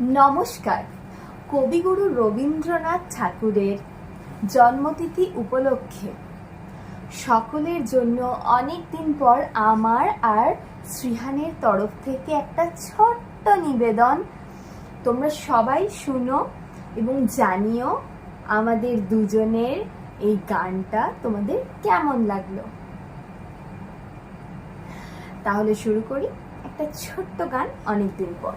নমস্কার। কবিগুরু রবীন্দ্রনাথ ঠাকুরের জন্মতিথি উপলক্ষে সকলের জন্য অনেক দিন পর আমার আর শ্রীহানের তরফ থেকে একটা ছোট্ট নিবেদন। তোমরা সবাই শুনো এবং জানিও আমাদের দুজনের এই গানটা তোমাদের কেমন লাগল। তাহলে শুরু করি একটা ছোট্ট গান অনেকদিন পর।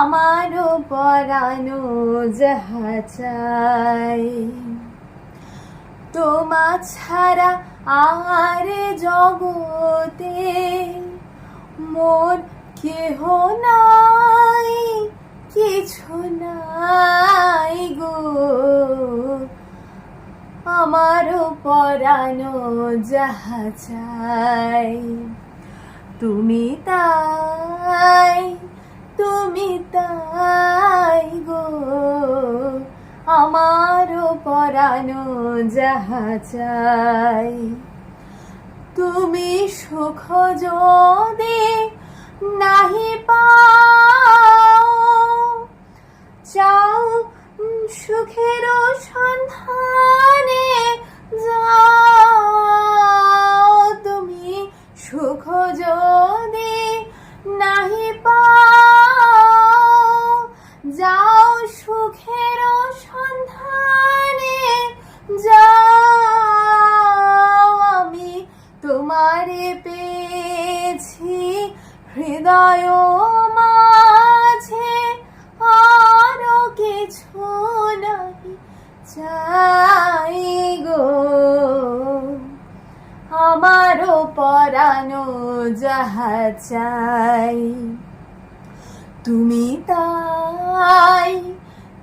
আমারও পরানো যাহা চাই। তোমা ছাড়া আর জগতে মোর কেহ নাই, কিছু নাই গো। আমারও পরানো যাহা চাই, তুমি তাই তুমি তাই গো। আমারও পরানো যাহা চাই। তুমি সুখ যদি নাহি পাও হৃদয় মাঝে আরও কিছু নাহি চাই গো। আমারও পরানো যাহা চাই, তুমি তাই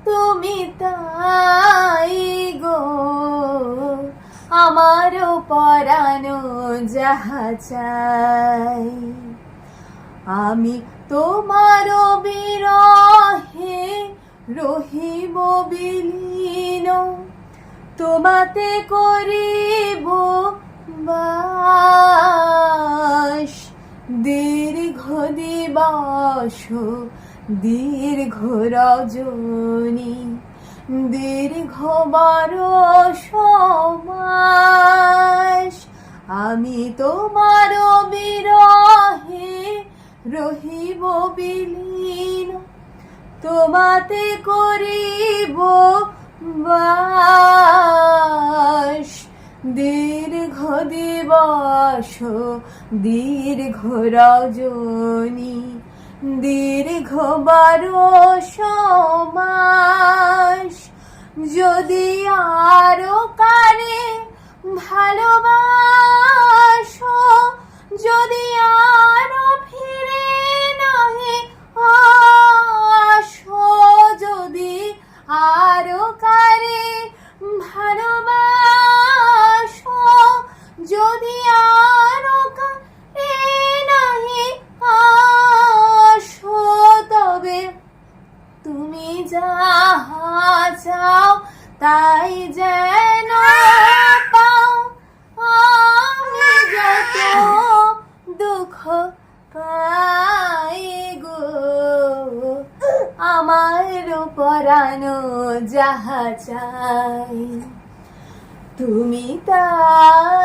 তুমি তাই গো। আমারও পরানো যাহা চাই। আমি তোমার বিরহে রহিব বিলীন। তোমাতে করিব বাস। দীর্ঘ দিবস, দীর্ঘ রজনী, দীর্ঘ বরষ মাস আমি তোমার তোমাতে করিব বাস। দীর্ঘ দিবস দীর্ঘ রজনী দীর্ঘ বরষ মাস যদি আরও কানে ভালোবাসো যাহা চাও তাই যেন পাও আমি যত দুঃখ পাই গো। আমার পরানো যাহা চাই, তুমি তাই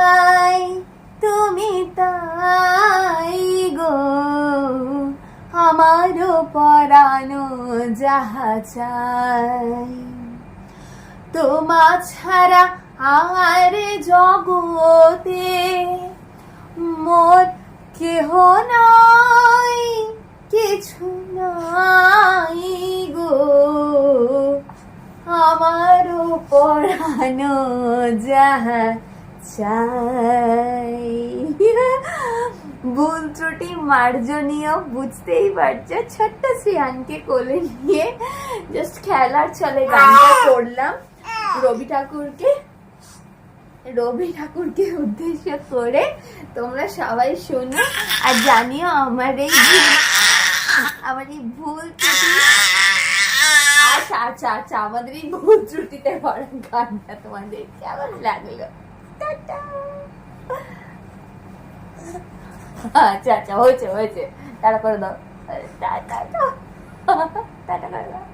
আমারও পরানো যাহা চাই। তোমা ছাড়া আর জগতে মোর কেহ নাই, কিছু নাই গো। আমারও পড়ানো যাহা চাই। ভুল ত্রুটি মার্জনীয় বুঝতেই পারছ? ছোট্ট শ্রিয়ানকে কোলে নিয়ে জাস্ট খেলার ছলে গানটা করলাম। রবি ঠাকুরকে রবি ঠাকুরকে উদ্দেশ্য করে তোমরা সবাই শোনো আর জানিও আমার এই ভুল- আমার এই ভুল ত্রুটি। আচ্ছা আচ্ছা আচ্ছা আমাদের এই ভুল ত্রুটিতে ভরা গানটা তোমাদের কেমন লাগল? টাটা! あ、違う違う、おうちおうち。だからこれの、だ、だ、だ、だ、だ、だ、だ、